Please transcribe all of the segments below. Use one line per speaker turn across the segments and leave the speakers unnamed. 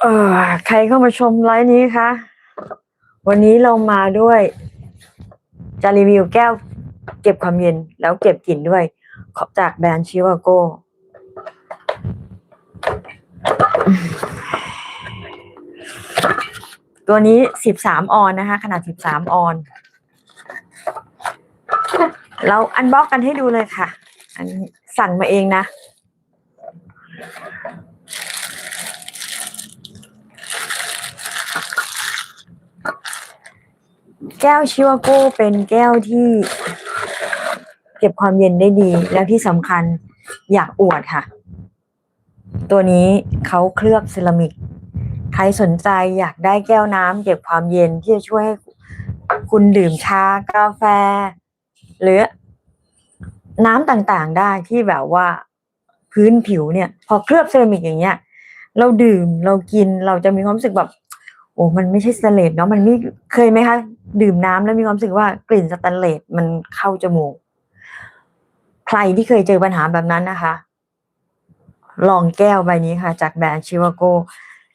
เออใครเข้ามาชมไลฟ์นี้คะ วันนี้เรามาด้วย จะรีวิวแก้ว เก็บความเย็นแล้วเก็บกลิ่นด้วยขอจากแบรนด์ชิวาโกตัวนี้สิบสามออนนะคะ ขนาดสิบสามออน เราอันบ็อกกันให้ดูเลยค่ะ อันสั่งมาเองนะ แก้วชิวาโก้เป็นแก้วที่เก็บความเย็นได้ดี แล้วที่สำคัญอยากอวดค่ะ ตัวนี้เขาเคลือบเซรามิก ใครสนใจอยากได้แก้วน้ำเก็บความเย็นที่จะช่วยให้คุณดื่มชากาแฟ หรือน้ำต่างๆได้ที่แบบว่าพื้นผิวเนี่ย พอเคลือบเซรามิกอย่างเงี้ย เราดื่มเรากินเราจะมีความรู้สึกแบบ โอ้มันไม่ใช่สแตนเลสเนาะมันไม่เคยไหมคะ ดื่มน้ำแล้วมีความรู้สึกว่ากลิ่นสแตนเลสมันเข้าจมูก ใครที่เคยเจอปัญหาแบบนั้นนะคะ ลองแก้วใบนี้ค่ะ จากแบรนด์ชิวาโก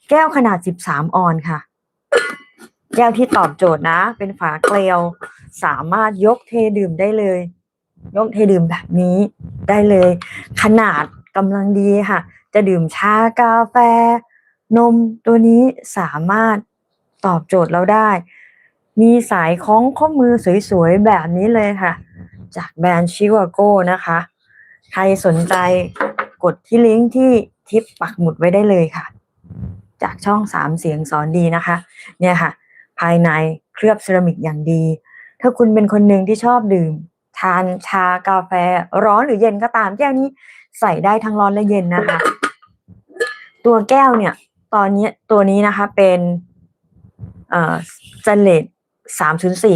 แก้วขนาด13ออนค่ะ แก้วที่ตอบโจทย์นะ เป็นฝาเกลียว สามารถยกเทดื่มได้เลย ยกเทดื่มแบบนี้ได้เลย ขนาดกำลังดีค่ะ จะดื่มชากาแฟนมตัวนี้สามารถ ตอบโจทย์เราได้ มีสายคล้องข้อมือสวยๆ แบบนี้เลยค่ะ จากแบรนด์ชิวาโก้นะคะ ใครสนใจกดที่ลิงก์ที่ทิปปักหมุดไว้ได้เลยค่ะ จากช่องสามเสียงสอนดีนะคะ เนี่ยค่ะ ภายในเคลือบเซรามิกอย่างดี ถ้าคุณเป็นคนหนึ่งที่ชอบดื่ม ทานชากาแฟร้อนหรือเย็นก็ตามแก้วนี้ใส่ได้ทั้งร้อนและเย็นนะคะ ตัวแก้วเนี่ย ตอนนี้ตัวนี้นะคะเป็น เอ่อสแตนเลสสามศูนย์สี่